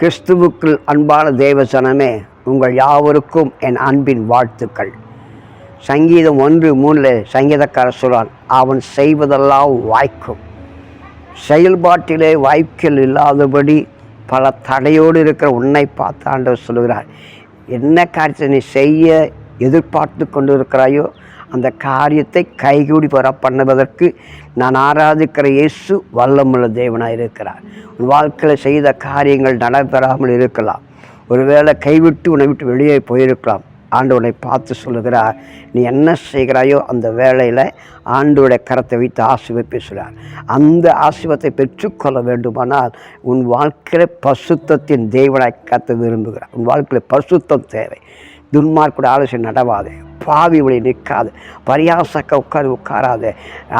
கிறிஸ்துவுக்குள் அன்பான தேவசனமே உங்கள் யாவருக்கும் என் அன்பின் வாழ்த்துக்கள். சங்கீதம் ஒன்று மூணில் சங்கீதக்காரர் சொல்றான் அவன் செய்வதெல்லாம் வாய்க்கும். செயல்பாட்டிலே வாய்க்கல் இல்லாதபடி பல தடையோடு இருக்கிற உன்னை பார்த்து ஆண்டவர் சொல்லுகிறார். என்ன காரியத்தை நீ செய்ய எதிர்பார்த்து கொண்டு இருக்கிறாயோ அந்த காரியத்தை கைகூடி வர பண்ணுவதற்கு நான் ஆராதிக்கிற இயேசு வல்லமுள்ள தேவனாக இருக்கிறார். உன் வாழ்க்கையில் செய்த காரியங்கள் நடைபெறாமல் இருக்கலாம். ஒருவேளை கைவிட்டு உன்னை விட்டு வெளியே போயிருக்கலாம். ஆண்டவனை பார்த்து சொல்லுகிறார் நீ என்ன செய்கிறாயோ அந்த வேலையில் ஆண்டோடைய கரத்தை வைத்து ஆசிர்வதி பேசுகிறார் அந்த ஆசிர்வத்தை பெற்றுக்கொள்ள வேண்டுமானால் உன் வாழ்க்கையில் பசுத்தத்தின் தேவனாய் கத்த விரும்புகிறார். உன் வாழ்க்கையில் பசுத்தம் தேவை. துன்மார்க்குடைய ஆலோசனை நடவாதே. பாவி வழி நிற்காது பரியாசக்க உட்காந்து உட்காராது.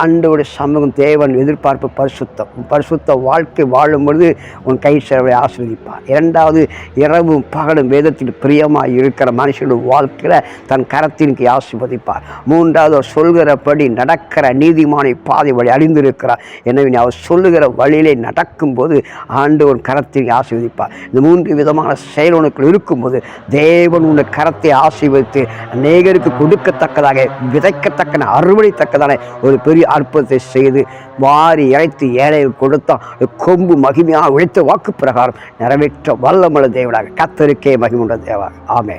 ஆண்டோடைய சமூகம் தேவன் எதிர்பார்ப்பு பரிசுத்தம். பரிசுத்த வாழ்க்கை வாழும் பொழுது உன் கை சேவை ஆஸ்வதிப்பார் இரண்டாவது இரவும் பகலும் வேதத்தில் பிரியமாக இருக்கிற மனுஷனுடைய வாழ்க்கையில் தன் கரத்திற்கு ஆசிர்வதிப்பார். மூன்றாவது அவர் சொல்கிறபடி நடக்கிற நீதிமானை பாதை வழி அறிந்திருக்கிறார் எனவே நீ அவர் சொல்லுகிற வழியிலே நடக்கும்போது ஆண்டவன் கரத்திற்கு ஆசீர்வதிப்பார். இந்த மூன்று விதமான செயல் உனக்கு இருக்கும்போது தேவன் உன்னை கரத்தை ஆசீர்வதித்து அநேகருக்கு கொடுக்கத்தக்கதாக விதைக்கத்தக்கன அறுவடைத்தக்கதான ஒரு பெரிய அற்புதத்தை செய்து வாரி இறைத்து ஏழை கொடுத்தால் கொம்பு மகிமையாக உழைத்த வாக்கு பிரகாரம் நிறைவேற்ற வல்லமுள்ள தேவனாக கத்தருக்கே மகிமுள்ள தேவா ஆமே